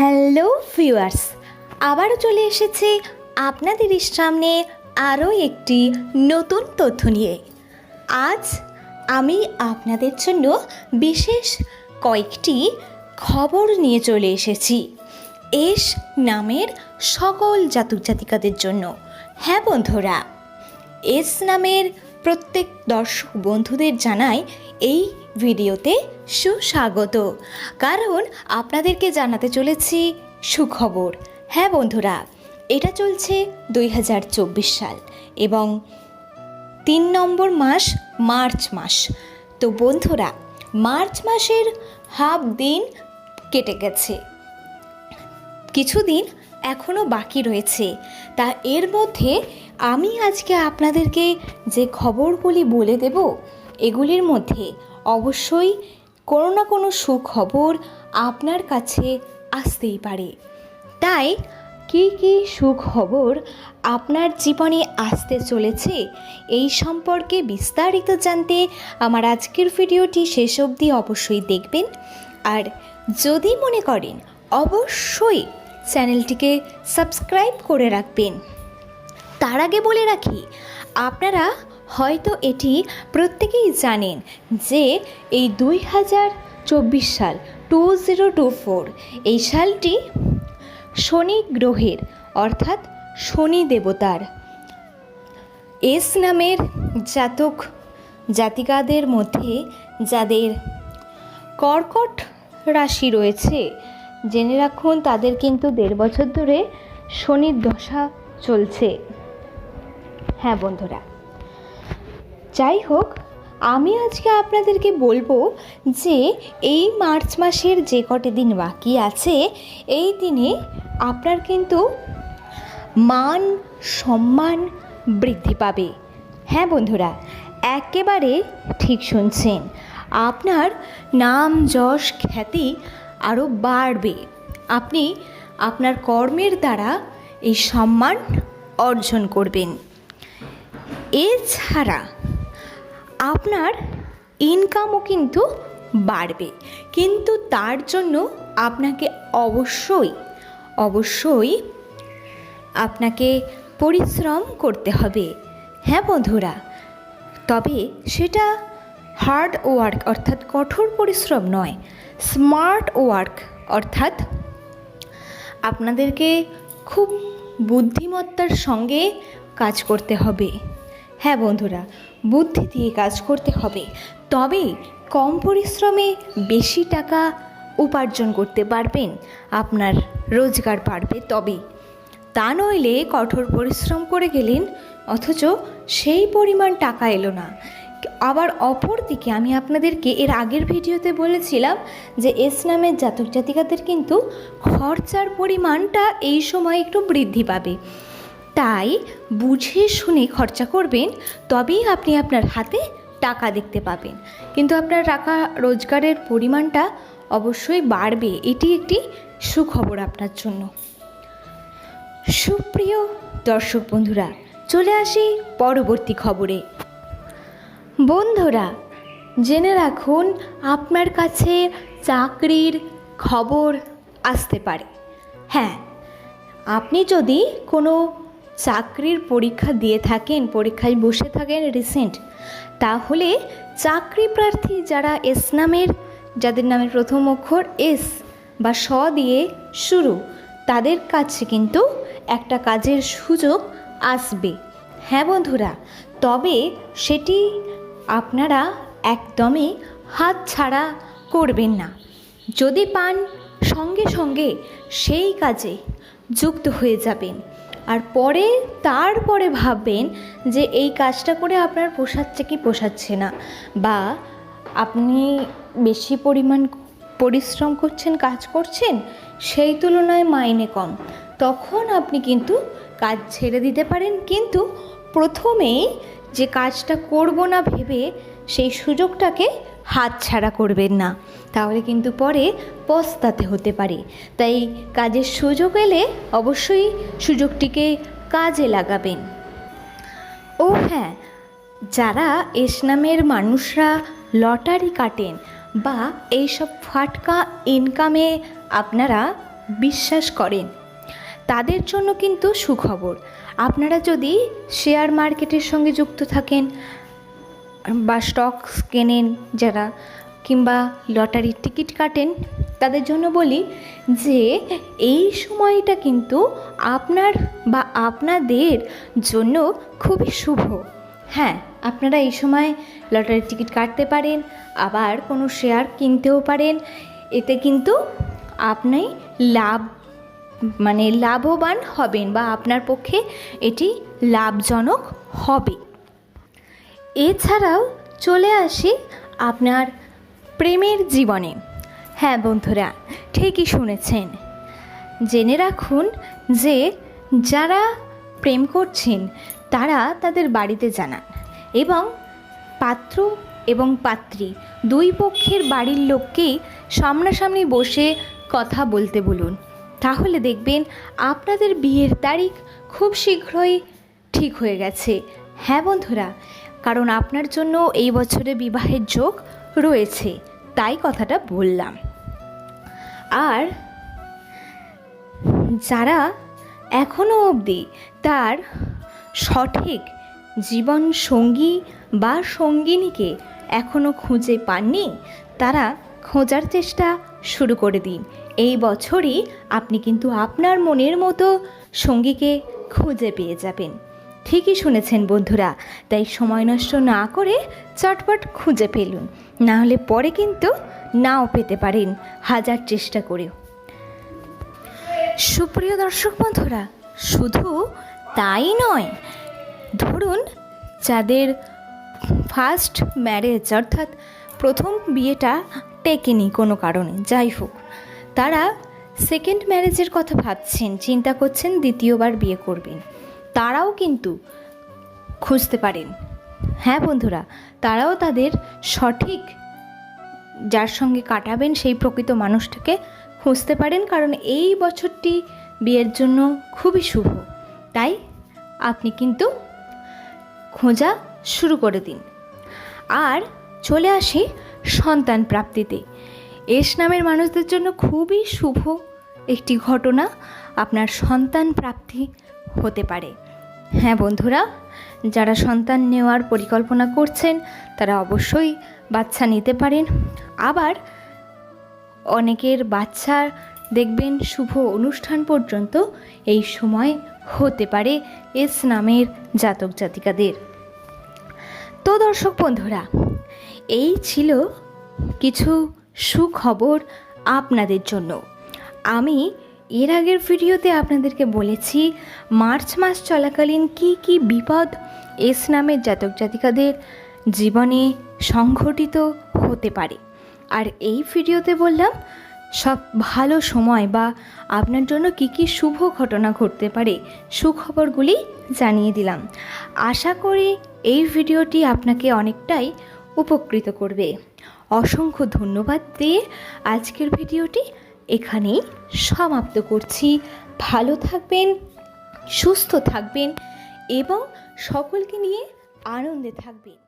Hello viewers, আবারও চলে এসেছে আপনাদের সামনে আরও একটি নতুন তথ্য নিয়ে। আজ আমি আপনাদের জন্য বিশেষ কয়েকটি খবর নিয়ে চলে এসেছি। এস নামের সকল জাতক জাতিকাদের জন্য। হ্যাঁ বন্ধুরা, এস নামের প্রত্যেক দর্শক বন্ধুদের জানাই এই ভিডিওতে সুস্বাগত। কারণ আপনাদেরকে জানাতে চলেছি সুখবর। হ্যাঁ বন্ধুরা, এটা চলছে দুই হাজার চব্বিশ সাল এবং তিন নম্বর মাস মার্চ মাস। তো বন্ধুরা, মার্চ মাসের হাফ দিন কেটে গেছে। কিছুদিন এখনও বাকি রয়েছে। তা এর মধ্যে আমি আজকে আপনাদেরকে যে খবরগুলি বলে দেব, এগুলির মধ্যে অবশ্যই কোনো না কোনো সুখবর আপনার কাছে আসতেই পারে। তাই কী কী সুখবর আপনার জীবনে আসতে চলেছে এই সম্পর্কে বিস্তারিত জানতে আমার আজকের ভিডিওটি শেষ অবধি অবশ্যই দেখবেন। আর যদি মনে করেন, অবশ্যই চ্যানেলটিকে সাবস্ক্রাইব করে রাখবেন। তার আগে বলে রাখি, আপনারা হয়তো এটি প্রত্যেকেই জানেন যে এই দুই হাজার চব্বিশ সাল টু জিরো টু ফোর, এই সালটি শনি গ্রহের, অর্থাৎ শনি দেবতার। এস নামের জাতক জাতিকাদের মধ্যে যাদের কর্কট রাশি রয়েছে, জেনে রাখুন তাদের কিন্তু দেড় বছর ধরে শনির দশা চলছে। হ্যাঁ বন্ধুরা যাই হোক, আমি আজকে আপনাদেরকে বলব যে এই মার্চ মাসের যে কটি দিন বাকি আছে, এই দিনে আপনার কিন্তু মান সম্মান বৃদ্ধি পাবে। হ্যাঁ বন্ধুরা, একেবারে ঠিক শুনছেন। আপনার নাম, যশ, খ্যাতি আরও বাড়বে। আপনি আপনার কর্মের দ্বারা এই সম্মান অর্জন করবেন। এছাড়া আপনার ইনকামও কিন্তু বাড়বে। কিন্তু তার জন্য আপনাকে অবশ্যই অবশ্যই আপনাকে পরিশ্রম করতে হবে। হ্যাঁ বন্ধুরা? তবে সেটা হার্ড ওয়ার্ক অর্থাৎ কঠোর পরিশ্রম নয় স্মার্ট ওয়ার্ক অর্থাৎ আপনাদেরকে খুব বুদ্ধিমত্তার সঙ্গে কাজ করতে হবে। হ্যাঁ বন্ধুরা, বুদ্ধি দিয়ে কাজ করতে হবে। তবে কম পরিশ্রমে বেশি টাকা উপার্জন করতে পারবেন, আপনার রোজগার বাড়বে তবে। তা নইলে কঠোর পরিশ্রম করে গেলেন, অথচ সেই পরিমাণ টাকা এলো না। আবার অপর দিকে আমি আপনাদেরকে এর আগের ভিডিওতে বলেছিলাম যে এস নামের জাতক জাতিকাদের কিন্তু খরচার পরিমাণটা এই সময় একটু বৃদ্ধি পাবে। তাই বুঝে শুনে খরচা করবেন, তবেই আপনি আপনার হাতে টাকা দেখতে পাবেন। কিন্তু আপনার টাকা রোজগারের পরিমাণটা অবশ্যই বাড়বে। এটি একটি সুখবর আপনার জন্য। সুপ্রিয় দর্শক বন্ধুরা, চলে আসি পরবর্তী খবরে। বন্ধুরা, জেনে রাখুন, আপনার কাছে চাকরির খবর আসতে পারে। হ্যাঁ আপনি যদি কোনো চাকরির পরীক্ষা দিয়ে থাকেন, পরীক্ষায় বসে থাকেন রিসেন্ট তাহলে চাকরি প্রার্থী যারা এস নামের, যাদের নামের প্রথম অক্ষর এস বা স দিয়ে শুরু, তাদের কাছে কিন্তু একটা কাজের সুযোগ আসবে। হ্যাঁ বন্ধুরা, তবে সেটি আপনারা একদমই হাত ছাড়া করবেন না। যদি পান, সঙ্গে সঙ্গে সেই কাজে যুক্ত হয়ে যাবেন। আর পরে, তারপরে ভাববেন যে এই কাজটা করে আপনার পোষাচ্ছে কি পোষাচ্ছে না বা আপনি বেশি পরিমাণ পরিশ্রম করছেন, কাজ করছেন, সেই তুলনায় মাইনে কম। তখন আপনি কিন্তু কাজ ছেড়ে দিতে পারেন, কিন্তু প্রথমেই যে কাজটা করব না ভেবে সেই সুযোগটাকে হাতছাড়া করবেন না। তাহলে কিন্তু পরে পস্তাতে হতে পারে। তাই কাজের সুযোগ এলে অবশ্যই সুযোগটিকে কাজে লাগাবেন। ও হ্যাঁ যারা এস নামের মানুষরা লটারি কাটেন বা এইসব ফাটকা ইনকামে আপনারা বিশ্বাস করেন, তাদের জন্য কিন্তু সুখবর। আপনারা যদি শেয়ার মার্কেটের সঙ্গে যুক্ত থাকেন বা স্টকস কেনেন যারা কিংবা লটারির টিকিট কাটেন, তাদের জন্য বলি যে এই সময়টা কিন্তু আপনার বা আপনাদের জন্য খুবই শুভ। হ্যাঁ আপনারা এই সময় লটারির টিকিট কাটতে পারেন, আবার কোনো শেয়ার কিনতেও পারেন। এতে কিন্তু আপনি লাভ মানে লাভবান হবেন বা আপনার পক্ষে এটি লাভজনক হবে। এছাড়াও চলে আসি আপনার প্রেমের জীবনে। হ্যাঁ বন্ধুরা, ঠিকই শুনেছেন। জেনে রাখুন যে যারা প্রেম করছেন, তারা তাদের বাড়িতে জানান এবং পাত্র এবং পাত্রী দুই পক্ষের বাড়ির লোককেই সামনাসামনি বসে কথা বলতে বলুন। তাহলে দেখবেন আপনাদের বিয়ের তারিখ খুব শীঘ্রই ঠিক হয়ে গেছে। হ্যাঁ বন্ধুরা কারণ আপনার জন্য এই বছরে বিবাহের যোগ রয়েছে, তাই কথাটা বললাম। আর যারা এখনও অবধি তার সঠিক জীবন সঙ্গী বা সঙ্গিনীকে এখনও খুঁজে পাননি, তারা খোঁজার চেষ্টা শুরু করে দিন। এই বছরই আপনি কিন্তু আপনার মনের মতো সঙ্গীকে খুঁজে পেয়ে যাবেন। ঠিকই শুনেছেন বন্ধুরা, তাই সময় নষ্ট না করে চটপট খুঁজে ফেলুন না হলে পরে কিন্তু নাও পেতে পারেন হাজার চেষ্টা করেও। সুপ্রিয় দর্শক বন্ধুরা, শুধু তাই নয়, ধরুন যাদের ফার্স্ট ম্যারেজ অর্থাৎ প্রথম বিয়েটা টেকেনি কোনো কারণে, যাই হোক, তারা সেকেন্ড ম্যারেজের কথা ভাবছেন, চিন্তা করছেন দ্বিতীয়বার বিয়ে করবেন। তারাও কিন্তু খুঁজতে পারেন। হ্যাঁ বন্ধুরা, তারাও তাদের সঠিক যার সঙ্গে কাটাবেন সেই প্রকৃত মানুষটাকে খুঁজতে পারেন, কারণ এই বছরটি বিয়ের জন্য খুবই শুভ। তাই আপনি কিন্তু খোঁজা শুরু করে দিন। আর চলে আসি সন্তান প্রাপ্তিতে। এস নামের মানুষদের জন্য খুবই শুভ একটি ঘটনা আপনার সন্তান প্রাপ্তি হতে পারে। হ্যাঁ বন্ধুরা, যারা সন্তান নেওয়ার পরিকল্পনা করছেন, তারা অবশ্যই বাচ্চা নিতে পারেন। আবার অনেকের বাচ্চা দেখবেন শুভ অনুষ্ঠান পর্যন্ত এই সময় হতে পারে এস নামের জাতক জাতিকাদের। তো দর্শক বন্ধুরা, এই ছিল কিছু সুখবর আপনাদের জন্য। আমি এর আগের ভিডিওতে আপনাদেরকে বলেছি, মার্চ মাস চলাকালীন কি কি বিপদ এস নামের জাতক জাতিকাদের জীবনে সংঘটিত হতে পারে। আর এই ভিডিওতে বললাম, সব ভালো সময় বা আপনার জন্য কি কি শুভ ঘটনা ঘটতে পারে সুখবরগুলি জানিয়ে দিলাম। আশা করি এই ভিডিওটি আপনাকে অনেকটাই উপকৃত করবে। অসংখ্য ধন্যবাদ দিয়ে আজকের ভিডিওটি এখানেই সমাপ্ত করছি। ভালো থাকবেন সুস্থ থাকবেন এবং সকলকে নিয়ে আনন্দে থাকবেন।